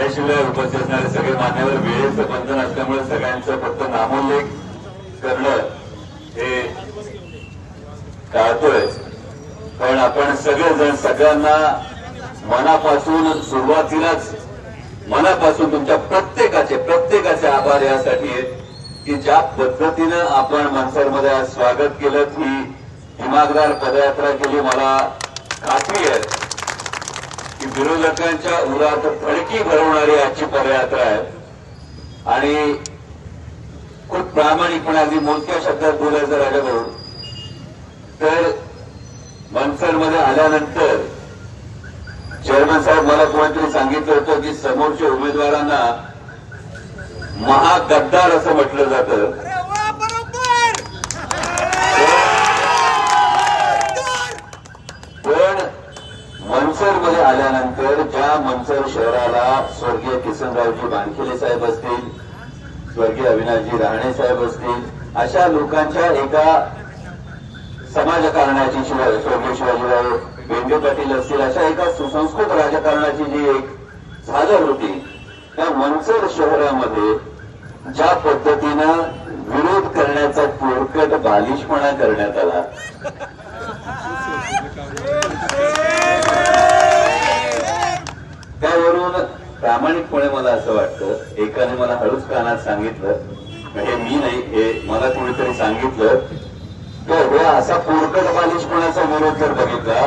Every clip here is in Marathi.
याशिवाय उपस्थित असणारे सगळे मान्यवर वेळेचं बंधन असल्यामुळे सगळ्यांचं फक्त नामोल्लेख करणं हे टाळतोय. पण आपण सगळेजण सगळ्यांना मनापासून सुरुवातीलाच मनापासून तुमच्या प्रत्येकाचे प्रत्येकाचे आभार यासाठी आहेत की ज्या पद्धतीनं आपण मनसरमध्ये आज स्वागत केलं ही दिमागदार पदयात्रा केली मला खात्री आहे. की विरोधकांच्या उरात फडकी भरवणारी आजची पदयात्रा आहे. आणि खूप प्रामाणिकपणे अगदी मोजक्या शब्दात बोलायचं राजा भाऊ तर मनसरमध्ये आल्यानंतर चेअरमन साहेब मला कोणीतरी सांगितलं होतं की समोरच्या उमेदवारांना महागद्दार असं म्हटलं जातं. आल्यानंतर ज्या शहराला स्वर्गीय किसनरावजी बानखेले साहेब असतील स्वर्गीय अविनाशजी राहणे साहेब असतील अशा लोकांच्या एका समाजकारणाची शिवाय स्वर्गीय शिवाजीराव बेंगे पाटील असतील अशा एका सुसंस्कृत राजकारणाची जी एक झालर होती त्या मंचर शहरामध्ये ज्या पद्धतीनं विरोध करण्याचा पोरकट बालिशपणा करण्यात आला. प्रामाणिकपणे मला असं वाटतं एकाने मला हळूच कानात सांगितलं हे मी नाही हे मला कोणीतरी सांगितलं तर हे असा पोरकट बालिशपणाचा विरोध जर बघितला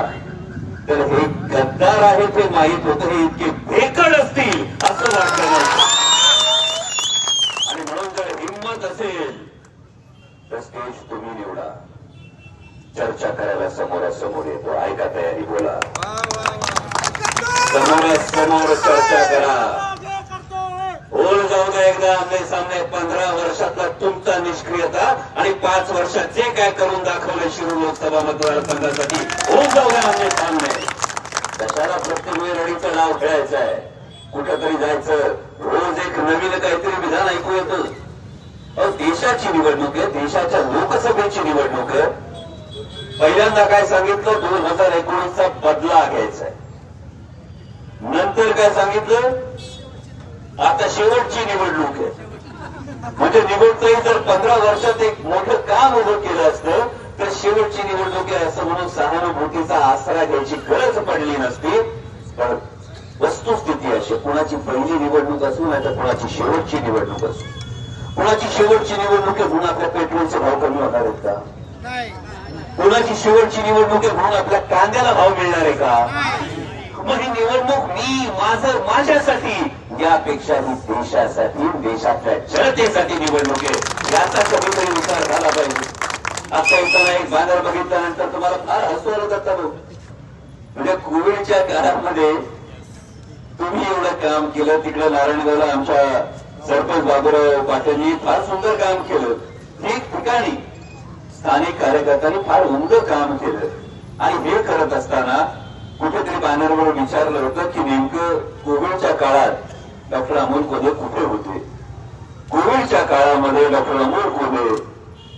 तर हे गद्दार आहे ते माहीत होतं हे इतके भेकड असतील असं वाटलं आणि म्हणून जर हिंमत असेल तर स्टेज तुम्ही निवडा. चर्चा करायला समोरासमोर येतो. ऐका तयारी बोला. समोरासमोर चर्चा करा. होल जाऊ द्या एकदा आमने सामने पंधरा वर्षातला तुमचा निष्क्रियता आणि पाच वर्षात जे काय करून दाखवलं शिरू लोकसभा मतदारसंघासाठी होल जाऊ द्या आमने सामने. कशाला प्रत्येक वेळी रडीचं नाव खेळायचं आहे कुठंतरी जायचं. रोज एक नवीन काहीतरी विधान ऐकू येतं. अहो देशाची निवडणूक आहे देशाच्या लोकसभेची निवडणूक आहे. पहिल्यांदा काय सांगितलं? दोन हजार एकोणीसचा बदला घ्यायचा आहे नंतर काय सांगितलं? आता शेवटची निवडणूक आहे. म्हणजे निवडताही जर पंधरा वर्षात एक मोठं काम उभं केलं असतं तर शेवटची निवडणूक आहे असं म्हणून सहानुभूतीचा आसरा घ्यायची गरज पडली नसती. पण वस्तुस्थिती अशी कुणाची पहिली निवडणूक असू नाही तर कुणाची शेवटची निवडणूक असू. कुणाची शेवटची निवडणूक आहे म्हणून आपल्या पेट्रोलचे भाव कमी होणार आहेत का? कुणाची शेवटची निवडणूक आहे म्हणून आपल्या कांद्याला भाव मिळणार आहे का? मग ही निवडणूक मी माझं माझ्यासाठी यापेक्षा ही देशासाठी देशातल्या जनतेसाठी निवडणूक आहे. याचा कधीतरी विचार झाला पाहिजे. आता येताना एक बॅनर बघितल्यानंतर तुम्हाला फार हसवलं जातं बघ. म्हणजे कोविडच्या काळामध्ये तुम्ही एवढं काम केलं तिकडे नारायणगावला आमच्या सरपंच बाबूराव पाटीलनी फार सुंदर काम केलं. ठिकठिकाणी स्थानिक कार्यकर्त्यांनी फार उमदं काम केलं. आणि हे करत असताना कुठेतरी बॅनरवर विचारलं होतं की नेमकं कोविडच्या काळात डॉक्टर अमोल कोल्हे कुठे होते? कोविडच्या काळामध्ये डॉक्टर अमोल कोल्हे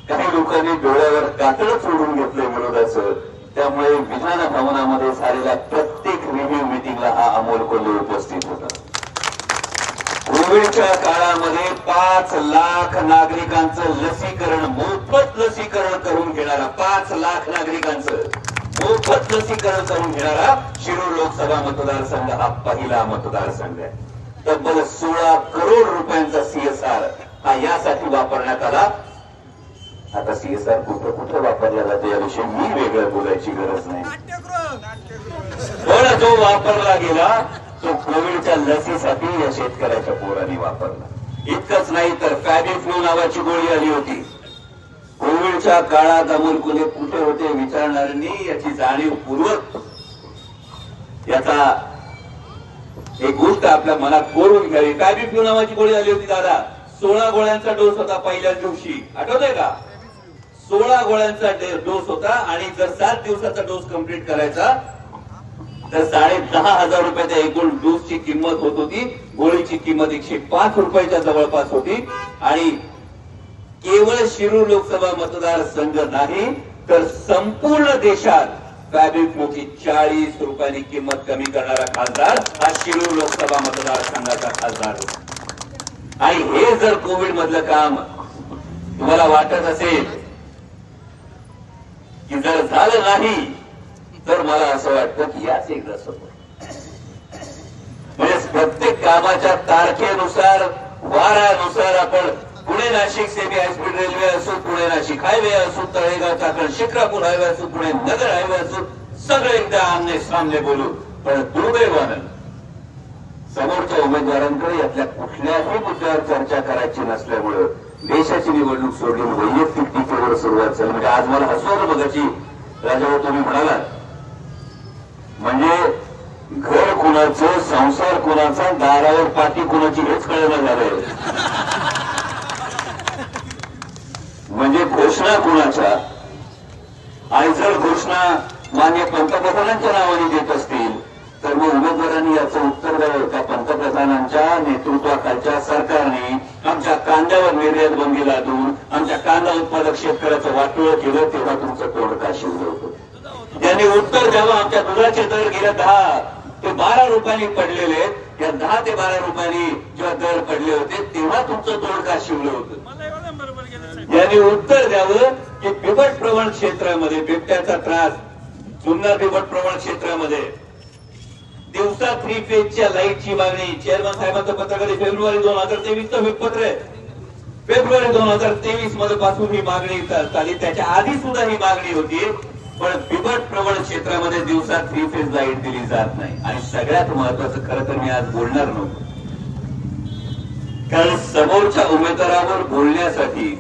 काही लोकांनी डोळ्यावर कातडं सोडून घेतलं विरोधाचं त्यामुळे विधान भवनामध्ये झालेल्या प्रत्येक रिव्ह्यू मिटिंगला हा अमोल कोल्हे उपस्थित होता. कोविडच्या काळामध्ये पाच लाख नागरिकांचं लसीकरण मोफत लसीकरण करून घेणारा पाच लाख नागरिकांचं. मोफत लसीकरण करून घेणारा शिरूर लोकसभा मतदारसंघ हा पहिला मतदारसंघ आहे. तब्बल सोळा करोड रुपयांचा सीएसआर हा यासाठी वापरण्यात आला. आता सीएसआर कुठं कुठं वापरला जातो याविषयी मी वेगळं बोलायची गरज नाही. पण जो वापरला गेला तो कोविडच्या लसीसाठी या शेतकऱ्याच्या पोरांनी वापरला. इतकंच नाही तर फॅबिफ्लू नावाची गोळी आली होती. कोविडच्या काळात अमोल कोल्हे कुठे होते विचारणाऱ्यांनी याची जाणीवपूर्वक याचा एक गोष्ट आपल्या मनात कोरून घ्यावी. काय बी नावाची गोळी आली होती दादा? सोळा गोळ्यांचा डोस होता पहिल्याच दिवशी. आठवतंय का? सोळा गोळ्यांचा डोस होता आणि जर सात दिवसाचा डोस कंप्लीट करायचा तर साडे दहा हजार रुपयाच्या एकूण डोसची किंमत होत होती. गोळीची किंमत एकशे पाच रुपयाच्या जवळपास होती. आणि केवळ शिरूर लोकसभा मतदारसंघ नाही तर संपूर्ण देशात फॅब्रिक मोठी चाळीस रुपयांनी किंमत कमी करणारा खासदार हा शिरूर लोकसभा मतदारसंघाचा खासदार. आणि हे जर कोविड मधलं काम तुम्हाला वाटत असेल की जर झालं नाही तर मला असं वाटतं की याच एकदा समोर. म्हणजे प्रत्येक कामाच्या तारखेनुसार वारानुसार आपण Pune Nashik semi high speed railway असो पुणे नाशिक हायवे असो तळेगाव चाकण शिक्रापूर हायवे असो पुणे नगर हायवे असो सगळे एकदा आमने सामने बोलू. पण दुर्दैवानं समोरच्या उमेदवारांकडे यातल्या कुठल्याही मुद्द्यावर चर्चा करायची नसल्यामुळं देशाची निवडणूक सोडून वैयक्तिक टीकेवर सुरुवात झाली. म्हणजे आज मला हसवलं बघायची राजाभाऊ तुम्ही म्हणालात. म्हणजे घर कुणाचं संसार कुणाचा दारावर पाठी कुणाची हेच कळलं झालंय म्हणजे घोषणा कोणाच्या? आणि जर घोषणा मान्य पंतप्रधानांच्या नावाने देत असतील तर मग उमेदवारांनी याचं उत्तर द्यावं का? पंतप्रधानांच्या नेतृत्वाखालच्या सरकारने आमच्या कांद्यावर निर्यात बंदी लादून आमच्या कांदा उत्पादक शेतकऱ्याचं वाटोळं केलं तेव्हा तुमचं तोंड का शिवलं होतं? त्यांनी उत्तर द्यावं आमच्या दुधाचे दर गेल्या दहा ते बारा रुपयांनी पडलेले या दहा ते बारा रुपयांनी जेव्हा दर पडले होते तेव्हा तुमचं तोंड का शिवलं होतं मला एवढं बरोबर गेलं साहेब. यांनी उत्तर द्यावं की बिबट प्रवण क्षेत्रामध्ये बिबट्याचा त्रास जुन्नर बिबट प्रवण क्षेत्रामध्ये. दिवसा थ्री फेजच्या लाईटची मागणी. चेअरमन साहेबांचं पत्र कधी फेब्रुवारी दोन हजार तेवीस पत्र आहे. फेब्रुवारी दोन हजार तेवीसमध्ये पासून ही मागणी आली त्याच्या आधी सुद्धा ही मागणी होती पण बिबट प्रवण क्षेत्रामध्ये दिवसा थ्री फेज लाइट दिली जात नाही. आणि सगळ्यात महत्वाचं खरं तर मी आज बोलणार नव्हतो. कारण समोरच्या उमेदवारावर बोलण्यासाठी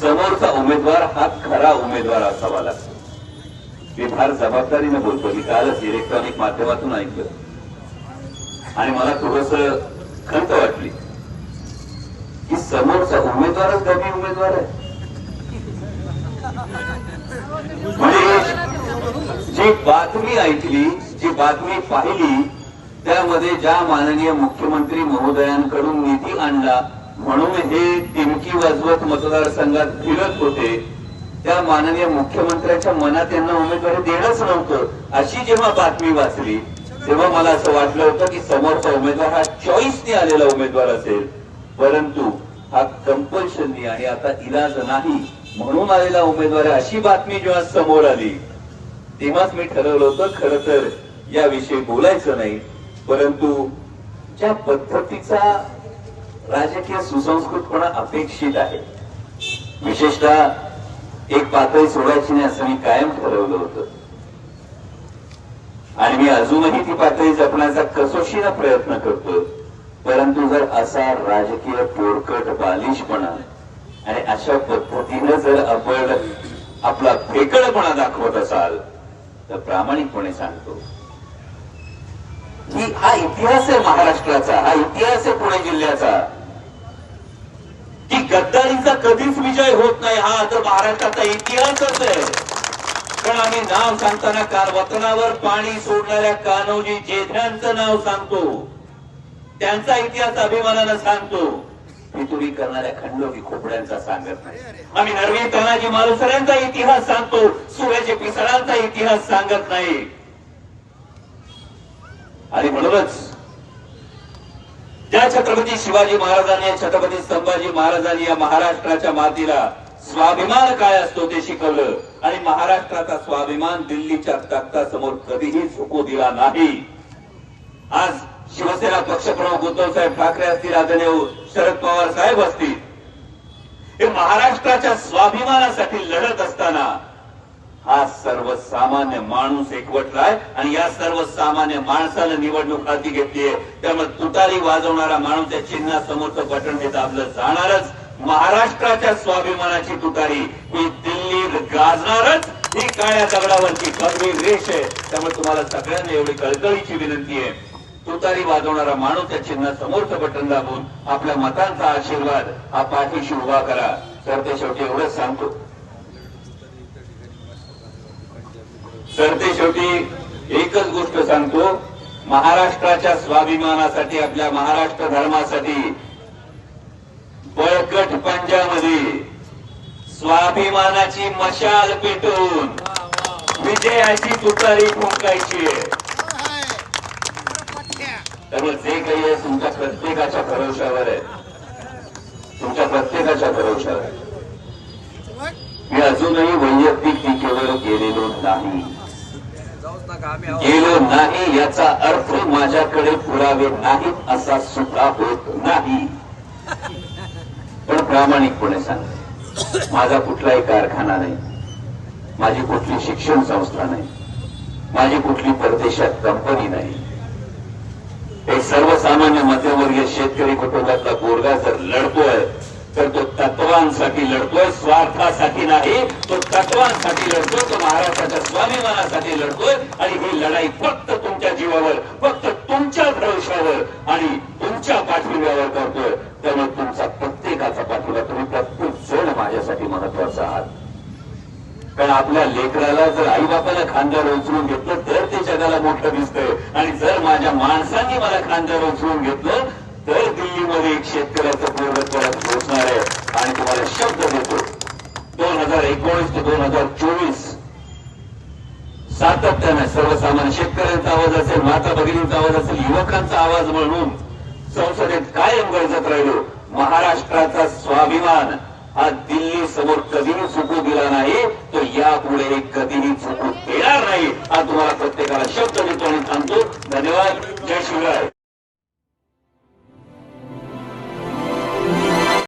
समोरचा उमेदवार हा खरा उमेदवार असावा लागतो मी फार जबाबदारीने बोलतो. मी कालच इलेक्ट्रॉनिक माध्यमातून ऐकलं. आणि मला थोडस खंत वाटली. की समोरचा उमेदवारच कमी उमेदवार आहे. म्हणजे जी बातमी ऐकली जी बातमी पाहिली त्यामध्ये ज्या माननीय मुख्यमंत्री महोदयांकडून निधी आणला म्हणून हे टिमकी वाजवत मतदारसंघात फिरत होते. त्या माननीय मुख्यमंत्र्यांच्या मनात यांना उमेदवारी देणंच नव्हतं अशी जेव्हा बातमी वाचली तेव्हा मला असं वाटलं होतं की समोरचा उमेदवार हा चॉईसने आलेला उमेदवार असेल. परंतु हा कंपल्शननी आणि आता इलाज नाही म्हणून आलेला उमेदवार अशी बातमी जेव्हा समोर आली तेव्हाच मी ठरवलं होतं खरं तर याविषयी बोलायचं नाही. परंतु ज्या पद्धतीचा राजकीय सुसंस्कृतपणा अपेक्षित आहे. विशेषतः एक पातळी सोडायची नाही असं मी कायम ठरवलं होतं. आणि मी अजूनही ती पातळी जपण्याचा कसोशीनं प्रयत्न करतो परंतु जर असा राजकीय पोरकट बालिशपणा आणि अशा पद्धतीनं जर आपण आपला फेकडपणा दाखवत असाल तर प्रामाणिकपणे सांगतो. की हा इतिहास आहे महाराष्ट्राचा हा इतिहास आहे पुणे जिल्ह्याचा. गद्दारीचा कधीच विजय होत नाही. हा तर महाराष्ट्राचा इतिहासच आहे. पण आम्ही नाव सांगताना कार वतनावर पाणी सोडणाऱ्या कान्होजी जेध्यांचं नाव सांगतो. त्यांचा इतिहास अभिमानानं सांगतो. पितुरी करणाऱ्या खंडोबी खोपड्यांचा सांगत नाही. आम्ही नरवी तानाजी मालुसऱ्यांचा इतिहास सांगतो. सूर्याचे पिसळांचा इतिहास सांगत नाही. आणि म्हणूनच ज्या छत्रपती शिवाजी महाराजांनी छत्रपती संभाजी महाराजांनी या महाराष्ट्राच्या मातीला स्वाभिमान काय असतो ते शिकवलं. आणि महाराष्ट्राचा स्वाभिमान दिल्लीच्या तख्तासमोर कधीही झुकू दिला नाही. आज शिवसेना पक्षप्रमुख उद्धव साहेब ठाकरे असतील आदरणीय शरद पवार साहेब असतील. हे महाराष्ट्राच्या स्वाभिमानासाठी लढत असताना हा सर्वसामान्य माणूस एकवटलाय आणि या सर्वसामान्य माणसानं निवडणूक हाती घेतलीये त्यामुळे तुतारी वाजवणारा माणूस या चिन्हासमोरचं बटन हे दाबलं जाणारच. महाराष्ट्राच्या स्वाभिमानाची तुतारी. ही दिल्ली गाजणारच. ही काळ्या दगडावरची कमी रेष आहे. त्यामुळे तुम्हाला सगळ्यांना एवढी कळकळीची विनंती आहे. तुतारी वाजवणारा माणूस त्या चिन्ह समोरचं बटन दाबून आपल्या मतांचा आशीर्वाद हा पाठीशी उभा करा. तर ते शेवटी एवढंच सांगतो. सरते शेवटी एकच गोष्ट सांगतो महाराष्ट्राच्या स्वाभिमानासाठी आपल्या महाराष्ट्र धर्मासाठी बळकट पंजामध्ये स्वाभिमानाची मशाल पेटून विजयाची तुतारी फुंकायची त्यामुळे जे काही आहे तुमच्या प्रत्येकाच्या भरोशावर आहे. तुमच्या प्रत्येकाच्या भरोशावर आहे. मी अजूनही वैयक्तिक टीकेवर गेलेलो नाही. गेलो नाही याचा अर्थ माझ्याकडे पुरावे नाहीत असा सुद्धा होत नाही. पण प्रामाणिकपणे सांग माझा कुठलाही कारखाना नाही. माझी कुठली शिक्षण संस्था नाही. माझी कुठली परदेशात कंपनी नाही. एक सर्वसामान्य मध्यमवर्गीय शेतकरी कुटुंबातला पोरगा जर लढतोय तर तो तत्वांसाठी लढतोय स्वार्थासाठी नाही तो तत्वांसाठी लढतोय तो महाराष्ट्राच्या स्वाभिमानासाठी लढतोय. आणि ही लढाई फक्त तुमच्या जीवावर फक्त तुमच्या भरोशावर आणि तुमच्या पाठिंब्यावर करतोय. त्यामुळे तुमचा प्रत्येकाचा पाठिंबा तुम्ही प्रत्येक जण माझ्यासाठी महत्त्वाचा आहात. कारण आपल्या लेकराला जर आई बापाला खांद्यावर उचलून घेतलं तर ते जगाला मोठं दिसतंय. आणि जर माझ्या माणसांनी मला खांद्यावर उचलून घेतलं तर दिल्लीमध्ये एक शेतकऱ्याचं पूर्ण करत पोहोचणार आहे आणि तुम्हाला शब्द देतो. दोन हजार एकोणीस ते दोन हजार चोवीस सातत्याने सर्वसामान्य शेतकऱ्यांचा आवाज असेल माता भगिनींचा आवाज असेल युवकांचा आवाज म्हणून संसदेत कायम गरजत राहिलो. महाराष्ट्राचा स्वाभिमान हा दिल्ली समोर कधीही चुकू दिला नाही तो यापुढे कधीही चुकू देणार नाही. हा तुम्हाला प्रत्येकाला शब्द देतो आणि सांगतो. धन्यवाद. जय शिवराय